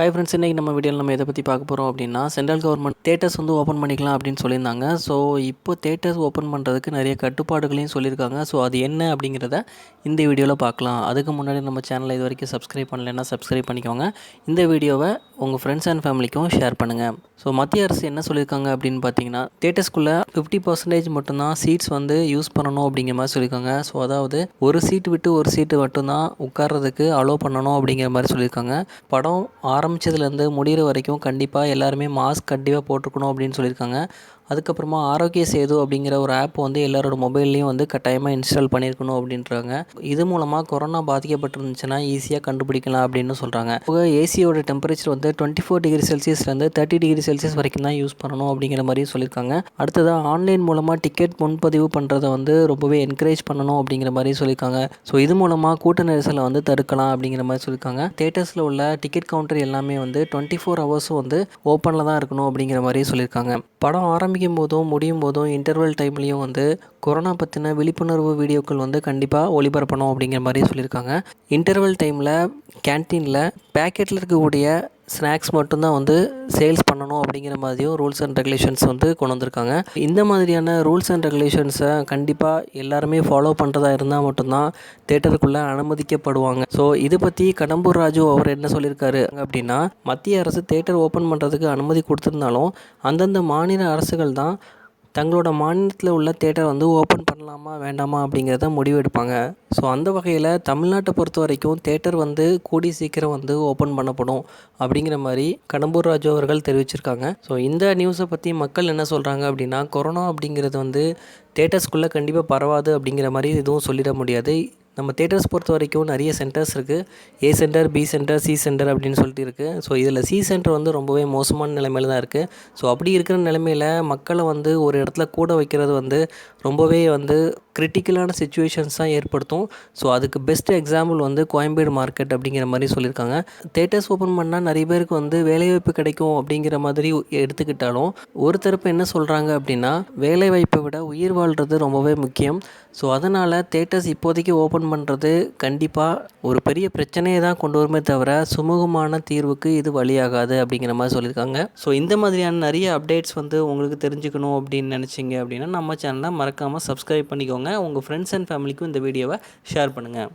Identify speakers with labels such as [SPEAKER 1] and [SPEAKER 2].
[SPEAKER 1] Hi friends இன்றைக்கி நம்ம வீடியோவில் நம்ம எதை பற்றி பார்க்க போகிறோம் அப்படின்னா சென்ட்ரல் கவர்மெண்ட் தேட்டர்ஸ் வந்து ஓப்பன் பண்ணிக்கலாம் அப்படின்னு சொல்லியிருந்தாங்க. ஸோ இப்போ தேட்டர்ஸ் ஓப்பன் பண்ணுறதுக்கு நிறைய கட்டுப்பாடுகளையும் சொல்லியிருக்காங்க. ஸோ அது என்ன அப்படிங்கிறத இந்த வீடியோவில் பார்க்கலாம். அதுக்கு முன்னாடி நம்ம சேனலை இது வரைக்கும் சப்ஸ்கிரைப் பண்ணலைன்னா சப்ஸ்கிரைப் பண்ணிக்கோங்க. இந்த வீடியோவை உங்கள் ஃப்ரெண்ட்ஸ் அண்ட் ஃபேமிலிக்கும் ஷேர் பண்ணுங்கள் ஸோ மத்திய அரசு என்ன சொல்லியிருக்காங்க அப்படின்னு பார்த்தீங்கன்னா தேட்டர்ஸ்குள்ளே ஃபிஃப்டி பர்சன்டேஜ் மட்டும்தான் சீட்ஸ் வந்து யூஸ் பண்ணணும் அப்படிங்கிற மாதிரி சொல்லியிருக்காங்க. ஸோ அதாவது ஒரு சீட் விட்டு ஒரு சீட்டு மட்டும்தான் உட்கார்றதுக்கு அலோவ் பண்ணணும் அப்படிங்கிற மாதிரி சொல்லியிருக்காங்க. படம் ஆரம்பித்ததுலேருந்து முடிகிற வரைக்கும் கண்டிப்பாக எல்லாருமே மாஸ்க் கண்டிப்பாக போட்டுக்கணும் அப்படின்னு சொல்லியிருக்காங்க. அதுக்கப்புறமா ஆரோக்கிய சேது அப்படிங்கிற ஒரு ஆப் வந்து எல்லாரோட மொபைல்லையும் வந்து கட்டாயமாக இன்ஸ்டால் பண்ணியிருக்கணும் அப்படின்றாங்க. இது மூலமாக கொரோனா பாதிக்கப்பட்டிருந்துச்சுன்னா ஈஸியாக கண்டுபிடிக்கலாம் அப்படின்னு சொல்கிறாங்க ஏசியோட டெம்பரேச்சர் வந்து டுவெண்ட்டி ஃபோர் டிகிரி செல்சியஸ்லேருந்து தேர்ட்டி டிகிரி செல்சியஸ் வரைக்கும் தான் யூஸ் பண்ணணும் அப்படிங்கிற மாதிரியும் சொல்லியிருக்காங்க அடுத்ததாக ஆன்லைன் மூலமாக டிக்கெட் முன்பதிவு பண்ணுறதை வந்து ரொம்பவே என்கரேஜ் பண்ணணும் அப்படிங்கிற மாதிரி சொல்லியிருக்காங்க ஸோ இது மூலமாக கூட்ட நெரிசலை வந்து தடுக்கலாம் அப்படிங்கிற மாதிரி சொல்லியிருக்காங்க தேட்டர்ஸில் உள்ள டிக்கெட் கவுண்டர் எல்லாமே வந்து டுவெண்ட்டி ஃபோர் ஹவர்ஸும் வந்து ஓப்பனில் தான் இருக்கணும் அப்படிங்கிற மாதிரி சொல்லியிருக்காங்க படம் ஆரம்பிக்கும் போதும் முடியும் போதும் இன்டர்வல் டைம்லேயும் வந்து கொரோனா பற்றின விழிப்புணர்வு வீடியோக்கள் வந்து கண்டிப்பாக ஒளிபரப்பணும் அப்படிங்கிற மாதிரி சொல்லியிருக்காங்க. இன்டர்வல் டைமில் கேன்டீனில் பேக்கெட்டில் இருக்கக்கூடிய ஸ்நாக்ஸ் மட்டும்தான் வந்து சேல்ஸ் பண்ணணும் அப்படிங்கிற மாதிரியும் ரூல்ஸ் அண்ட் ரெகுலேஷன்ஸ் வந்து கொண்டு வந்திருக்காங்க. இந்த மாதிரியான ரூல்ஸ் அண்ட் ரெகுலேஷன்ஸை கண்டிப்பாக எல்லாருமே ஃபாலோ பண்ணுறதா இருந்தால் மட்டும்தான் தேட்டருக்குள்ளே அனுமதிக்கப்படுவாங்க. ஸோ இதை பற்றி கடம்பூர் ராஜு அவர் என்ன சொல்லியிருக்காரு அப்படின்னா மத்திய அரசு தேட்டர் ஓப்பன் பண்ணுறதுக்கு அனுமதி கொடுத்துருந்தாலும் அந்தந்த மாநில அரசுகள் தான் தங்களோட மாநிலத்தில் உள்ள தேட்டர் வந்து ஓப்பன் பண்ணலாமா வேண்டாமா அப்படிங்கிறத முடிவெடுப்பாங்க. ஸோ அந்த வகையில் தமிழ்நாட்டை பொறுத்த வரைக்கும் தேட்டர் வந்து கூடி சீக்கிரம் வந்து ஓப்பன் பண்ணப்படும் அப்படிங்கிற மாதிரி கடம்பூர் ராஜு அவர்கள் தெரிவிச்சிருக்காங்க. ஸோ இந்த நியூஸை பற்றி மக்கள் என்ன சொல்கிறாங்க அப்படின்னா கொரோனா அப்படிங்கிறது வந்து தேட்டர்ஸ்குள்ளே கண்டிப்பாக பரவாது அப்படிங்கிற மாதிரி எதுவும் சொல்லிட முடியாது. நம்ம தேட்டர்ஸ் பொறுத்த வரைக்கும் நிறைய சென்டர்ஸ் இருக்குது A centre B centre C centre அப்படின்னு சொல்லிட்டு இருக்குது ஸோ இதில் சி சென்டர் வந்து ரொம்பவே மோசமான நிலைமையில் தான் இருக்குது ஸோ அப்படி இருக்கிற நிலைமையில் மக்களை வந்து ஒரு இடத்துல கூட வைக்கிறது வந்து ரொம்பவே வந்து கிரிட்டிக்கலான சுச்சுவேஷன்ஸ் தான் ஏற்படுத்தும். ஸோ அதுக்கு பெஸ்ட் எக்ஸாம்பிள் வந்து கோயம்பேடு மார்க்கெட் அப்படிங்கிற மாதிரி சொல்லியிருக்காங்க. தேட்டர்ஸ் ஓப்பன் பண்ணால் நிறைய பேருக்கு வந்து வேலைவாய்ப்பு கிடைக்கும் அப்படிங்கிற மாதிரி எடுத்துக்கிட்டாலும் ஒரு தரப்பு என்ன சொல்கிறாங்க அப்படின்னா வேலைவாய்ப்பை விட உயிர் வாழ்கிறது ரொம்பவே முக்கியம். ஸோ அதனால் தேட்டர்ஸ் இப்போதைக்கு ஓப்பன் பண்ணுறது கண்டிப்பாக ஒரு பெரிய பிரச்சனையை தான் கொண்டு வருமே தவிர சுமூகமான தீர்வுக்கு இது வழியாகாது அப்படிங்கிற மாதிரி சொல்லியிருக்காங்க. ஸோ இந்த மாதிரியான நிறைய அப்டேட்ஸ் வந்து உங்களுக்கு தெரிஞ்சுக்கணும் அப்படின்னு நினச்சிங்க அப்படின்னா நம்ம சேனலை மறக்காமல் சப்ஸ்கிரைப் பண்ணிக்கோங்க. உங்கள் ஃப்ரெண்ட்ஸ் அண்ட் ஃபேமிலிக்கும் இந்த வீடியோவை ஷேர் பண்ணுங்கள்